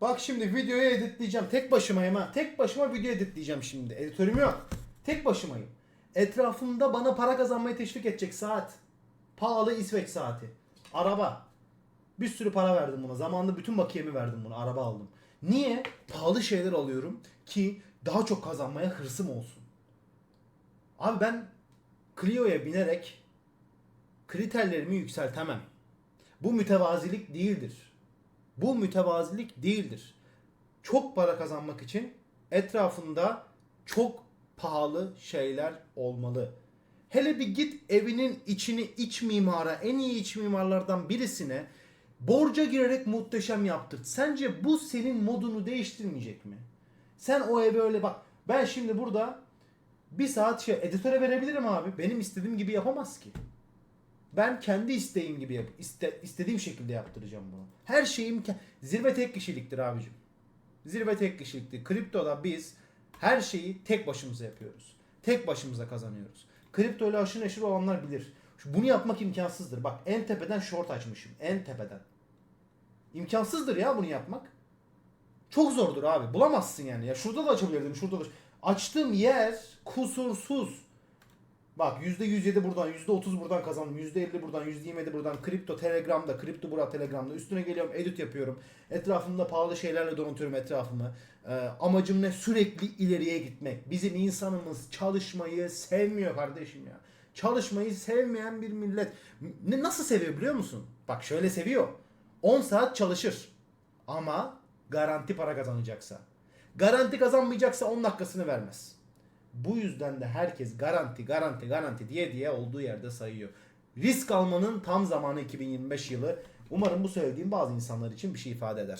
Bak şimdi videoyu editleyeceğim. Tek başımayım ha. Tek başıma video editleyeceğim şimdi. Editörüm yok. Tek başımayım. Etrafımda bana para kazanmayı teşvik edecek saat. Pahalı İsveç saati. Araba. Bir sürü para verdim buna. Zamanında bütün bakiyemi verdim buna. Araba aldım. Niye? Pahalı şeyler alıyorum ki daha çok kazanmaya hırsım olsun. Abi ben Clio'ya binerek kriterlerimi yükseltemem. Bu mütevazilik değildir. Bu mütevazilik değildir. Çok para kazanmak için etrafında çok pahalı şeyler olmalı. Hele bir git evinin içini iç mimara, en iyi iç mimarlardan birisine borca girerek muhteşem yaptırt. Sence bu senin modunu değiştirmeyecek mi? Sen o eve öyle bak. Ben şimdi burada bir saat şey editöre verebilirim abi. Benim istediğim gibi yapamaz ki. Ben kendi isteğim gibi yap, iste, istediğim şekilde yaptıracağım bunu. Her şeyim zirve tek kişiliktir abicim. Zirve tek kişiliktir. Kriptoda biz her şeyi tek başımıza yapıyoruz. Tek başımıza kazanıyoruz. Kripto ile aşırı neşir olanlar bilir. Bunu yapmak imkansızdır. Bak en tepeden short açmışım. En tepeden. İmkansızdır ya bunu yapmak. Çok zordur abi. Bulamazsın yani. Ya şurada da açabilirdim. Şurada da. Açtığım yer kusursuz. Bak %107 buradan, %30 buradan kazandım, %50 buradan, %27 buradan, kripto telegramda, kripto bura telegramda, üstüne geliyorum edit yapıyorum. Etrafımda pahalı şeylerle donatıyorum etrafımı. Ee, amacım ne? Sürekli ileriye gitmek. Bizim insanımız çalışmayı sevmiyor kardeşim ya. Çalışmayı sevmeyen bir millet. Ne, nasıl seviyor biliyor musun? Bak şöyle seviyor. 10 saat çalışır. Ama garanti para kazanacaksa. Garanti kazanmayacaksa 10 dakikasını vermez. Bu yüzden de herkes garanti garanti garanti diye diye olduğu yerde sayıyor. Risk almanın tam zamanı 2025 yılı. Umarım bu söylediğim bazı insanlar için bir şey ifade eder.